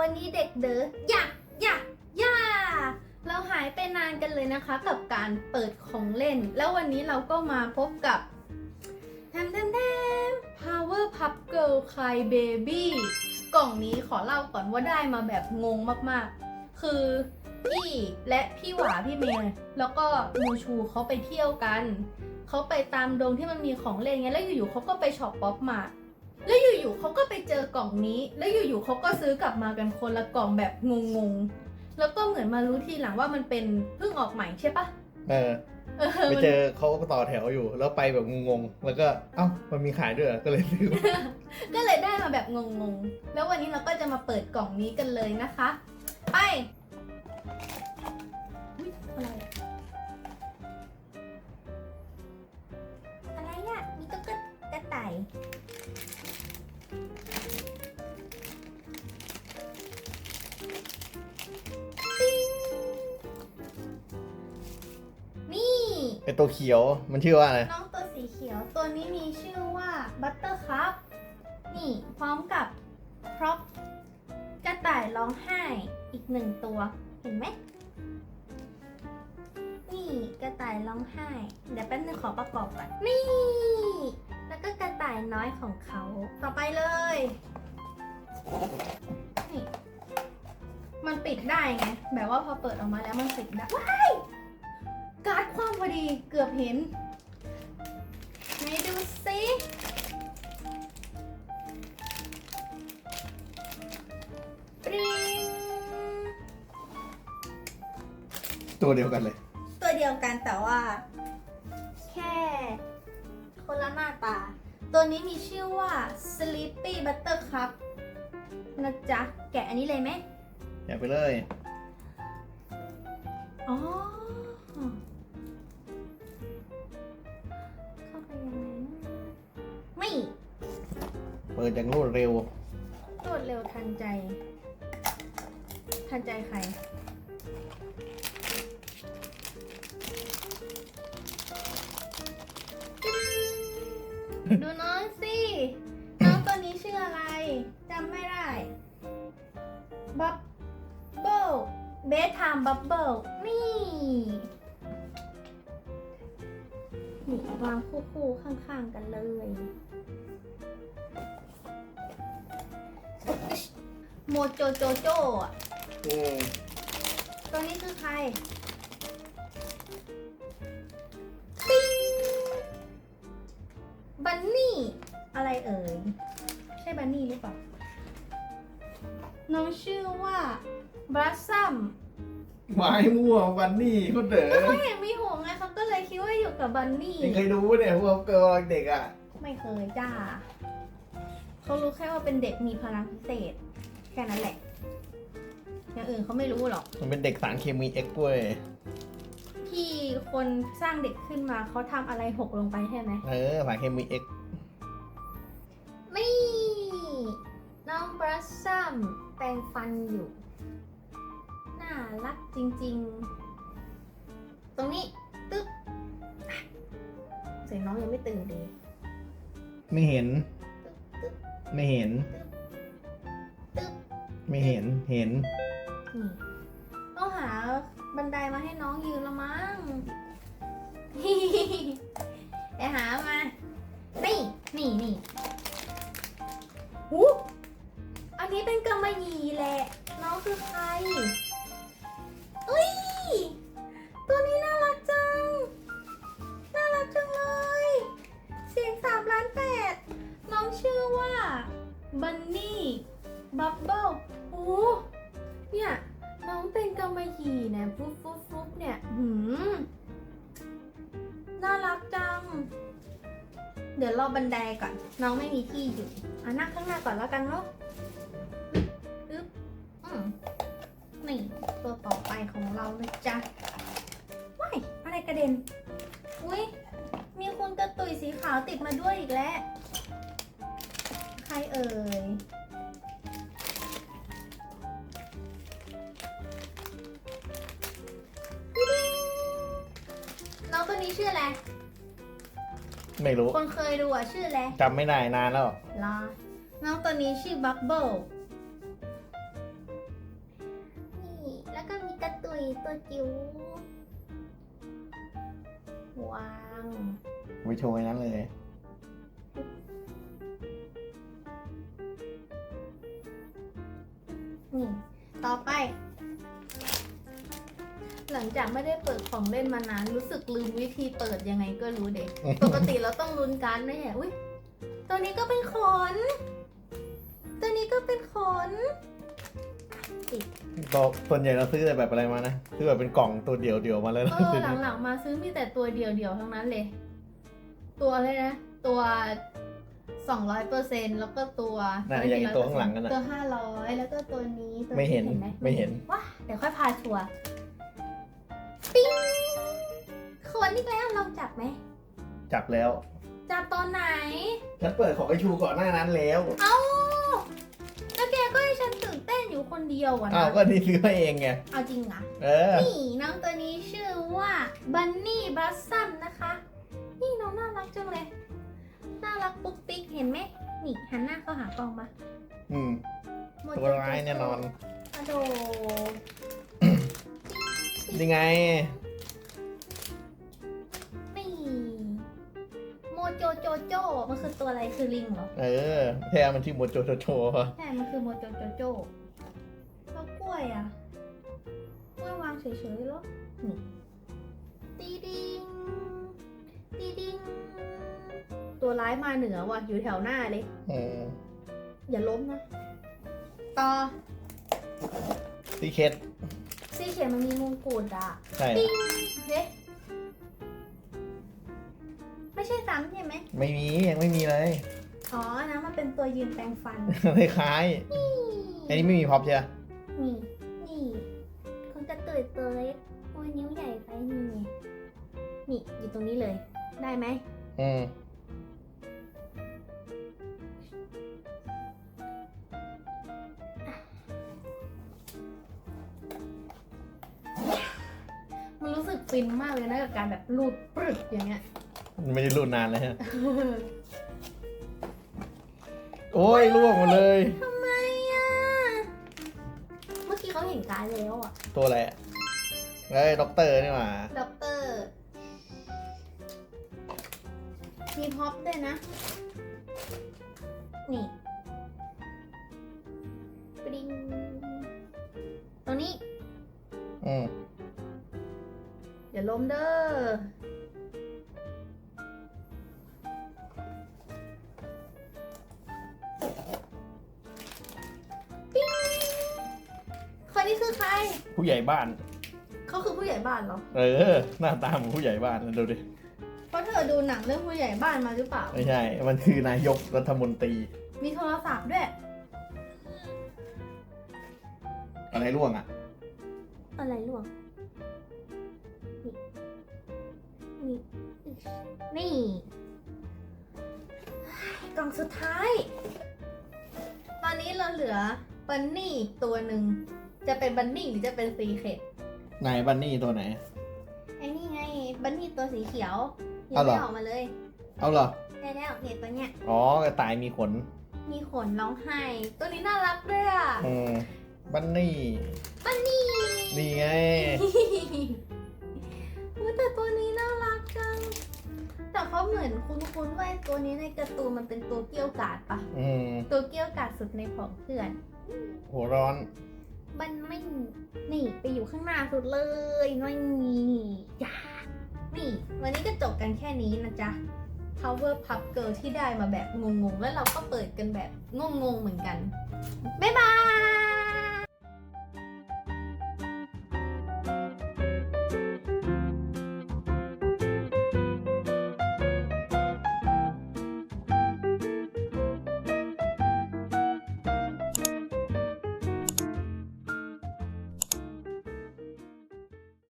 วันนี้เด็กเด๋อยากยากย่าเราหายไปนานกันเลยนะคะ กับการเปิดของเล่น แล้ววันนี้เราก็มาพบกับแทมแทมแทม Power Pup Girl Cry Baby กล่องนี้ขอเล่าก่อนว่าได้มาแบบงงมากๆ คือพี่และพี่หวาพี่เมย์แล้วก็มูชูเขาไปเที่ยวกัน เขาไปตามดงที่มันมีของเล่นไงแล้วอยู่ๆเขาก็ไปช็อปป๊อปมา แล้วอยู่ๆเขาก็ไปเจอกล่องนี้ แล้วอยู่ๆเขาก็ซื้อกลับมากันคนละกล่องแบบงงๆ แล้วก็เหมือนมารู้ทีหลังว่ามันเป็นเพิ่งออกใหม่ใช่ปะเออเออไปมัน เจอเขาก็ต่อแถวอยู่ แล้วไปแบบงงๆ แล้วก็เอ้ามันมีขายด้วยเหรอก็เลยซื้อ ก็เลยได้มาแบบงงๆ แล้ววันนี้เราก็จะมาเปิดกล่องนี้กันเลยนะคะ ไป ตัวเขียวมันชื่อว่าอะไร น้องตัวสีเขียว ตัวนี้มีชื่อว่าบัตเตอร์คัพนี่พร้อมกับพร็อพกระต่ายร้องไห้อีกหนึ่งตัว เห็นไหม นี่กระต่ายร้องไห้ เดี๋ยวแป๊บนึงขอประกอบก่อน นี่ แล้วก็กระต่ายน้อยของเขา ต่อไปเลย นี่ มันปิดได้ไง แบบว่าพอเปิดออกมาแล้วมันปิดได้ว้าย พอดีเกือบเห็นไหนดูสิปริงตัวเดียวกันเลย ตัวเดียวกันแต่ว่า แค่ คนละหน้าตา ตัวนี้มีชื่อว่า Sleepy Buttercup นะจ๊ะ แกะอันนี้เลยไหม อย่าไปเลย อ๋อ ปิดอย่างรวดเร็ว รวดเร็วทันใจ ทันใจใคร ดูน้องสิ น้องตัวนี้ชื่ออะไรจำไม่ได้บับเบิลเบสไทม์บับเบิลนี่ นี่วางคู่ๆข้างๆกันเลย โมโจโจโจอะ อืมตัวนี้คือใคร ปิ๊งบันนี่ อะไรเอ่ย ใช่บันนี่หรือเปล่า น้องชื่อว่าบรัสซัมไม้ม่วงวันนี่ก็เด๋อเขาเห็นมีหัวไงเขาก็เลยคิดว่าอยู่กับบันนี่ ยังเคยดูปะเนี่ยพวกเกิร์ลเด็กอะ ไม่เคยจ้า เขารู้แค่ว่าเป็นเด็กมีพลังพิเศษ แค่นั้นแหละ อย่างอื่นเขาไม่รู้หรอก มันเป็นเด็กสารเคมีเอ็กซ์เว้ยที่คนสร้างเด็กขึ้นมาเขาทำอะไรหกลงไปใช่ไหม เออสารเคมีเอ็กซ์นี่น้องบรัสซัมแปรงฟันอยู่ น่ารักจริง ๆ ตรงนี้ ตึ๊บอะเสียงน้องยังไม่ตื่นดีไม่เห็น ตึ๊บตึ๊บไม่เห็นตึ๊บ ไม่เห็นเห็น นี่ต้องหาบันไดมาให้น้องยืนละมั้ง ไปหามา นี่ นี่นี่หูอันนี้เป็นกำมะหยี่แหละ น้องคือใครเอ้ย ตัวนี้น่ารักจัง น่ารักจังเลย เสียงสามล้านแปด น้องชื่อว่า บันนี่ บับเบิลโอ้เนี่ย น้องเป็นกำมะหยี่เนี่ยฟุ๊บฟุ๊บฟุ๊บเนี่ยหืมน่ารักจัง เดี๋ยวรอบันไดก่อน น้องไม่มีที่อยู่อะนั่งข้างหน้าก่อนแล้วกันเนาะ องนี้ชื่ออะไร ไม่รู้คนเคยดูอะชื่ออะไรจำไม่ได้นานแล้วรอ น้องตัวนี้ชื่อบับเบิลนี่แล้วก็มีกระตุยตัวจิ๋วว้างไม่โชว์ยนั้นเลย ของเล่นมานานรู้สึกลืมวิธีเปิดยังไงก็รู้เด็ก ปกติเราต้องลุ้นการ์ดไม่ใช่อุ้ยตัวนี้ก็เป็นขน ตัวนี้ก็เป็นขนตัวส่วนใหญ่เราซื้อแต่แบบอะไรมานะซื้อแบบเป็นกล่องตัวเดียวเดียวๆมาเลยเอนะอหลังๆมาซื้อมีแต่ตัวเดียวๆทั้งนั้นเลย ตัวอะไรนะ ตัวสองร้อยเปอร์เซ็นแล้วก็ตัวน่ะอย่างไอ้ตัวข้างหลังกันนะตัวห้าร้อยแล้วก็ตัวนี้ตัวไม่เห็นไหมไม่เห็น ว้าเดี๋ยวค่อยพาทัวร์ ปิ้งคนอีกแล้วลองจับไหม จับแล้ว จับตอนไหน ฉันเปิดของไอชูก่อนหน้านั้นแล้ว เอ้าแล้วแกก็ให้ฉันตื่นเต้นอยู่คนเดียวอะอ้านะวก็นี่ซื้อมาเองไง เอาจริงเหรอะเออ นี่น้องตัวนี้ชื่อว่าบันนี่บัสซัมนะคะ นี่น้องน่ารักจังเลย น่ารักปุ๊กปิ๊กเห็นไหม นี่หันหน้าเข้าหากล้องมาอืม โมโจตัวร้ายแน่นอน อะโด ยังไงนี่โมโจโจโจมันคือตัวอะไรคือลิงเหรอเออแท้มันชื่อโมโจโจโจป่ะใช่มันคือโมโจโจโจแล้วกล้วยอะกล้วยวางเฉยๆหรอนี่ตีดิงตีดิงตัวร้ายมาเหนือว่ะอยู่แถวหน้าเลย อืมอย่าล้มนะ ต่อซีเคท ซีเขียนมันมีมงกุฎอะใช่ติ้งเฮ้ไม่ใช่ซ้ำใช่ไหมไม่มียังไม่มีเลย อ๋อนะมันเป็นตัวยืนแปรงฟัน คล้ายๆอันนี้ไม่มีพ็อปใช่ไหมนี่ นี่คุณกระตุยตัวเล็กโอ้ยนิ้วใหญ่ไปนี่ไงนี่อยู่ตรงนี้เลย ได้ไหมอืม ฟินมากเลยนะกับการแบบรูดปรึกอย่างเงี้ยมันไม่ได้รุ่นนานเลยฮะ โอ้ยล่วงหมดเลย ทำไมอะ เมื่อกี้เขาเห็นการดแล้วอะตัวอะไรอะเฮ้ยด็อกเตอร์นี่หว่าด็อกเตอร์ มีพ็อปด้วยนะ นี่ปริงตรงนี้ อืม เดี๋ยวล้มเด้อ ปิ๊งคนนี้คือใคร ผู้ใหญ่บ้าน เขาคือผู้ใหญ่บ้านเหรอ เออ หน้าตาเหมือนผู้ใหญ่บ้านนะดูดิ เพราะเธอดูหนังเรื่องผู้ใหญ่บ้านมาหรือเปล่า ไม่ใช่ มันคือนายกรัฐมนตรี มีโทรศัพท์ด้วย อะไรร่วงอะ อะไรล่วง นี่นี่นี่กล่องสุดท้าย ตอนนี้เราเหลือบันนี่อีกตัวหนึ่ง จะเป็นบันนี่หรือจะเป็นซีเคร็ดนายบันนี่ตัวไหน ไอ้นี่ไง บันนี่ตัวสีเขียวยัเอางเหรอไม่ออกมาเลย เอาเหรอ ได้แล้วเนี่ยตัวเนี้ย อ๋อกระต่ายมีขน มีขนร้องไห้ ตัวนี้น่ารักด้วยอะอืมบันนี่ บันนี่ นี่ไงอุ๊ยแต่ตัวนี้น่ารักจัง แต่เขาเหมือนคุ้นๆว่าไอ้ตัวนี้ในการ์ตูนมันเป็นตัวเกี้ยวกาดปะอืมตัวเกี้ยวกาดสุดในของเพื่อน หัวร้อน มันไม่นี่ไปอยู่ข้างหน้าสุดเลยไม่มีจ้านี่ วันนี้ก็จบกันแค่นี้นะจ๊ะ Power Pup Girl ที่ได้มาแบบงงๆ แล้วเราก็เปิดกันแบบงงๆ เหมือนกัน บ๊ายบาย